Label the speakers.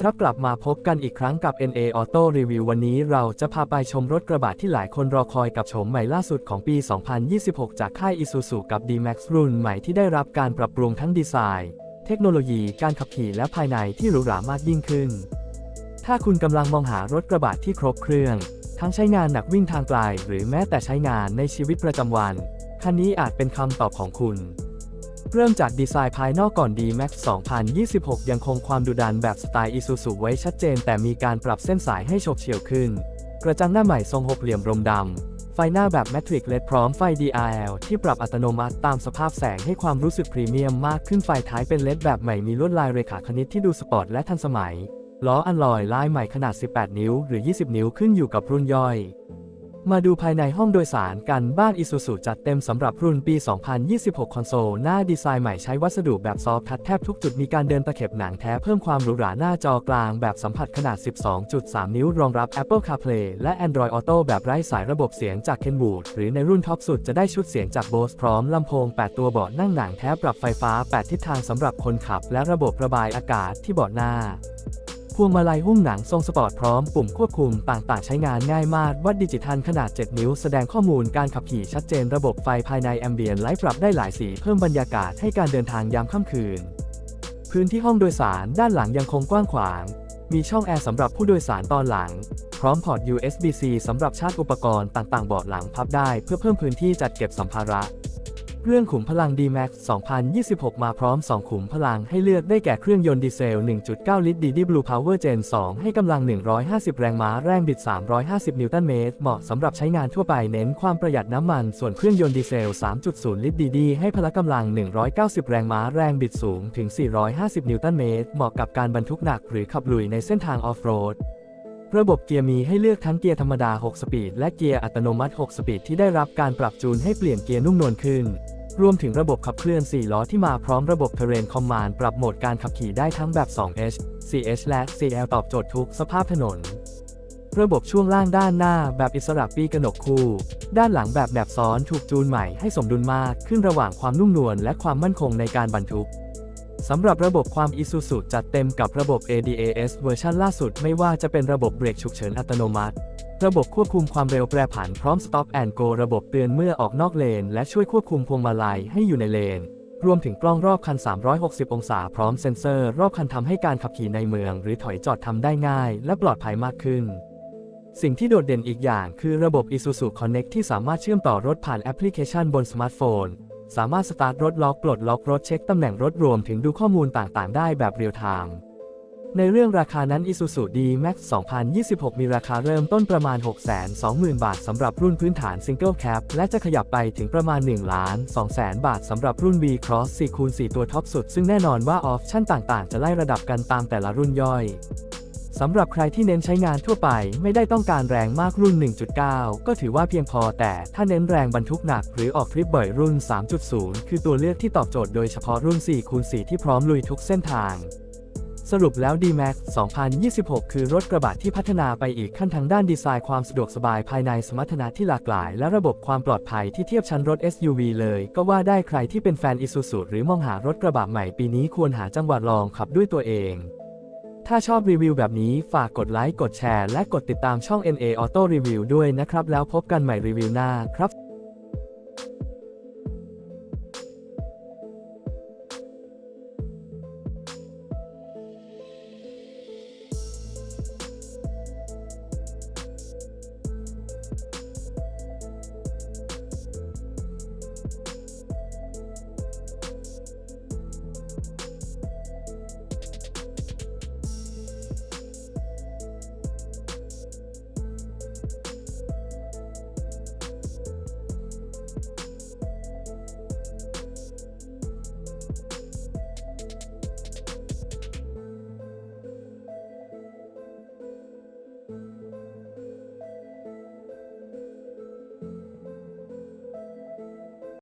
Speaker 1: ครับกลับมาพบกันอีกครั้งกับ NA Auto Review วันนี้เราจะพาไปชมรถกระบะที่หลายคนรอคอยกับโฉมใหม่ล่าสุดของปี 2026 จากค่าย Isuzu กับ D-Max รุ่นใหม่ที่ได้รับการปรับปรุงทั้งดีไซน์ เทคโนโลยีการขับขี่และภายในที่หรูหรามากยิ่งขึ้น ถ้าคุณกำลังมองหารถกระบะที่ครบเครื่อง ทั้งใช้งานหนักวิ่งทางไกล หรือแม้แต่ใช้งานในชีวิตประจำวัน คันนี้อาจเป็นคำตอบของคุณ เริ่มจากดีไซน์ภายนอกก่อน D-Max 2026 ยังคงความดุดันแบบสไตล์ Isuzu ไว้ชัดเจน แต่มีการปรับเส้นสายให้โฉบเฉี่ยวขึ้น กระจังหน้าใหม่ทรงหกเหลี่ยมรมดำ ไฟหน้าแบบ Matrix LED พร้อมไฟ DRL ที่ปรับอัตโนมัติตามสภาพแสงให้ความรู้สึกพรีเมียมมากขึ้นไฟท้ายเป็น LED แบบใหม่มีลวดลายเรขาคณิตที่ดูสปอร์ตและทันสมัยล้ออัลลอยลายใหม่ขนาด 18 นิ้ว หรือ 20 นิ้วขึ้นอยู่กับรุ่นย่อย มาดูภายในห้องโดยสารกันบ้าน Isuzu จัดเต็มสำหรับรุ่นปี 2026 คอนโซล หน้าดีไซน์ใหม่ใช้วัสดุแบบซอฟต์ทัชแทบทุกจุดมีการเดินตะเข็บหนังแท้เพิ่มความหรูหราหน้าจอกลางแบบสัมผัสขนาด 12.3 นิ้วรองรับ Apple CarPlay และ Android Auto แบบไร้สายระบบเสียงจาก Kenwood หรือในรุ่นท็อปสุดจะได้ชุดเสียงจาก Bose พร้อมลำโพง 8 ตัวเบาะนั่งหนังแท้ปรับไฟฟ้า 8 ทิศทางสำหรับคนขับ และระบบระบายอากาศที่เบาะหน้า พวงมาลัยหุ้มหนังทรงสปอร์ตพร้อมปุ่มควบคุมต่างๆใช้งานง่ายมาก วัดดิจิทัลขนาด 7 นิ้วแสดงข้อมูลการขับขี่ชัดเจนระบบไฟภายในแอมเบียนไลท์ปรับได้หลายสีเพิ่มบรรยากาศให้การเดินทางยามค่ำคืน พื้นที่ห้องโดยสารด้านหลังยังคงกว้างขวาง มีช่องแอร์สำหรับผู้โดยสารตอนหลัง พร้อมพอร์ต USB-C สำหรับชาร์จอุปกรณ์ต่างๆเบาะหลังพับได้เพื่อเพิ่มพื้นที่จัดเก็บสัมภาระ เรื่องขุมพลัง D-Max 2026 มาพร้อม 2 ขุมพลังให้เลือกได้แก่เครื่องยนต์ดีเซล 1.9 ลิตร DD Blue Power Gen 2 ให้กำลัง 150 แรงม้า แรงบิด 350 นิวตันเมตร เหมาะสำหรับใช้งานทั่วไปเน้นความประหยัดน้ำมัน ส่วนเครื่องยนต์ดีเซล 3.0 ลิตร DD ให้พละกำลัง 190 แรงม้า แรงบิดสูงถึง 450 นิวตันเมตร เหมาะกับการบรรทุกหนักหรือขับลุยในเส้นทางออฟโรด ระบบเกียร์มีให้เลือกทั้งเกียร์ธรรมดา 6 สปีด และเกียร์อัตโนมัติ 6 สปีด ที่ได้รับการปรับจูนให้เปลี่ยนเกียร์นุ่มนวลขึ้น รวมถึงระบบขับเคลื่อน 4 ล้อที่มาพร้อมระบบ Terrain Command ปรับโหมดการขับขี่ได้ทั้งแบบ 2H 4H และ 4L ตอบโจทย์ทุกสภาพถนน ระบบช่วงล่างด้านหน้าแบบอิสระปีกระหนกคู่ ด้านหลังแบบแบบซ้อนถูกจูนใหม่ให้สมดุลมากขึ้นระหว่างความนุ่มนวลและความมั่นคงในการบรรทุก สำหรับระบบความ Isuzu จัดเต็มกับระบบ ADAS เวอร์ชันล่าสุดไม่ว่าจะเป็นระบบเบรกฉุกเฉินอัตโนมัติ ระบบควบคุมความเร็วแปรผันพร้อม Stop and Go ระบบเตือนเมื่อออกนอกเลน และช่วยควบคุมพวงมาลัยให้อยู่ในเลน รวมถึงกล้องรอบคัน 360 องศาพร้อมเซ็นเซอร์รอบคันทำให้การขับขี่ในเมือง หรือถอยจอดทำได้ง่าย และปลอดภัยมากขึ้นสิ่งที่โดดเด่นอีกอย่างคือระบบ Isuzu Connect ที่สามารถเชื่อมต่อรถผ่านแอปพลิเคชันบนสมาร์ทโฟน สามารถสตาร์ทรถล็อกปลดล็อกรถเช็คตำแหน่งรถรวมถึงดูข้อมูลต่างๆ ได้แบบเรียลไทม์ในเรื่องราคานั้น Isuzu D-Max 2026 มีราคาเริ่มต้นประมาณ 620,000 บาทสำหรับรุ่นพื้นฐาน Single Cab และจะขยับไปถึงประมาณ 1 ล้าน2แสนบาทสำหรับรุ่น V Cross 4คูณ4ตัวท็อปสุด ซึ่งแน่นอนว่าออปชั่นต่างๆ จะไล่ระดับกันตามแต่ละรุ่นย่อย สำหรับใครที่เน้นใช้งานทั่วไปไม่ได้ต้องการแรงมากรุ่น 1.9 ก็ถือว่าเพียงพอแต่ถ้าเน้นแรงบรรทุกหนักหรือออกทริปบ่อยรุ่น 3.0 คือตัวเลือกที่ตอบโจทย์โดยเฉพาะรุ่น4คูณ4ที่พร้อมลุยทุกเส้นทาง สรุปแล้ว D-Max 2026 คือรถกระบะที่พัฒนาไปอีกขั้นทางด้านดีไซน์ความสะดวกสบายภายในสมรรถนะที่หลากหลาย และระบบความปลอดภัยที่เทียบชั้นรถ SUV เลยก็ว่าได้ใครที่เป็นแฟน Isuzu หรือมองหารถกระบะใหม่ปีนี้ควรหาจังหวัดลองขับด้วยตัวเอง ถ้าชอบรีวิวแบบนี้ฝากกดไลค์ กดแชร์ และกดติดตามช่อง NA Auto Review ด้วยนะครับ แล้วพบกันใหม่รีวิวหน้าครับ